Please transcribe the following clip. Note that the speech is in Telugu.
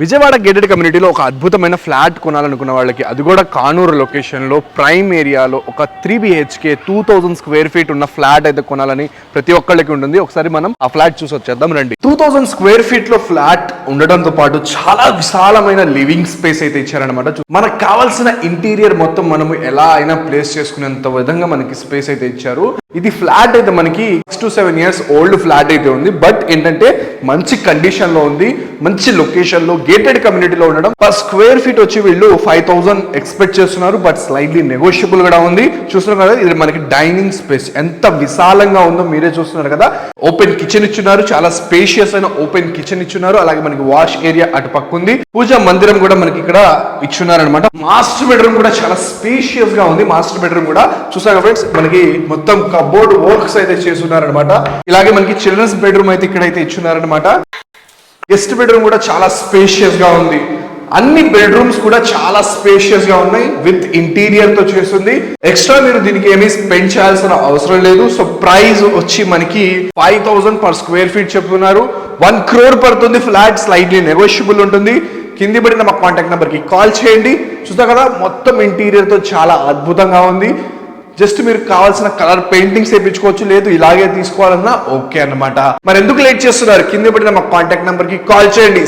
విజయవాడ గేటెడ్ కమ్యూనిటీలో ఒక అద్భుతమైన ఫ్లాట్ కొనాలనుకున్న వాళ్ళకి అది కూడా కానూరు లొకేషన్లో ప్రైమ్ ఏరియాలో ఒక three BHK two thousand square feet ఉన్న ఫ్లాట్ అయితే కొనాలని ప్రతి ఒక్కళ్ళకి ఉంటుంది. ఒకసారి మనం ఆ ఫ్లాట్ చూసి వచ్చేద్దాం రండి. టూ థౌజండ్ స్క్వేర్ ఫీట్లో ఫ్లాట్ ఉండడంతో పాటు చాలా విశాలమైన లివింగ్ స్పేస్ అయితే ఇచ్చారనమాట మనకు కావాల్సిన ఇంటీరియర్ మొత్తం మనము ఎలా అయినా ప్లేస్ చేసుకునేంత విధంగా మనకి స్పేస్ అయితే ఇచ్చారు. ఇది ఫ్లాట్ అయితే మనకి six to seven years old flat అయితే ఉంది. బట్ ఏంటంటే మంచి కండిషన్లో ఉంది మంచి లొకేషన్లో గేటెడ్ కమ్యూనిటీలో ఉండడం. పర్ స్క్వేర్ ఫీట్ వచ్చి వీళ్ళు ఫైవ్ థౌసండ్ ఎక్స్పెక్ట్ చేస్తున్నారు బట్ స్లైట్లీ నెగోషియబుల్ కూడా ఉంది. చూస్తున్నారు కదా ఇది మనకి డైనింగ్ స్పేస్ ఎంత విశాలంగా ఉందో మీరే చూస్తున్నారు కదా. ఓపెన్ కిచెన్ ఇచ్చున్నారు చాలా స్పేషియస్ అయిన ఓపెన్ కిచెన్ ఇచ్చున్నారు. అలాగే మనకి వాష్ ఏరియా అటు పక్క ఉంది. పూజా మందిరం కూడా మనకి ఇక్కడ ఇచ్చున్నారు అనమాట మాస్టర్ బెడ్రూమ్ కూడా చాలా స్పేషియస్గా ఉంది మాస్టర్ బెడ్రూమ్ కూడా. చూసారు ఫ్రెండ్స్ మనకి మొత్తం కబోర్డ్ వర్క్స్ అయితే చేస్తున్నారనమాట ఇలాగే మనకి చిల్డ్రన్స్ బెడ్రూమ్ అయితే ఇక్కడైతే ఇచ్చున్నారనమాట గెస్ట్ బెడ్రూమ్ కూడా చాలా స్పేషియస్గా ఉంది. అన్ని బెడ్రూమ్స్ కూడా చాలా స్పేషియస్గా ఉన్నాయి. విత్ ఇంటీరియర్తో చేస్తుంది. ఎక్స్ట్రా మీరు దీనికి ఏమీ స్పెండ్ చేయాల్సిన అవసరం లేదు. సో ప్రైస్ వచ్చి మనకి five thousand per square feet చెప్తున్నారు. వన్ క్రోర్ పడుతుంది. ఫ్లాట్ స్లైట్లీ నెగోషియబుల్ ఉంటుంది. కింది పడిన మా కాంటాక్ట్ నెంబర్కి కాల్ చేయండి. చూస్తా కదా మొత్తం ఇంటీరియర్తో చాలా అద్భుతంగా ఉంది. జస్ట్ మీరు కావాల్సిన కలర్ పెయింటింగ్స్ వేయించుకోవచ్చు లేదు ఇలాగే తీసుకోవాలన్నా ఓకే అన్నమాట. మరి ఎందుకు లేట్ చేస్తున్నారు? కింద పడిన మా కాంటాక్ట్ నెంబర్కి కాల్ చేయండి.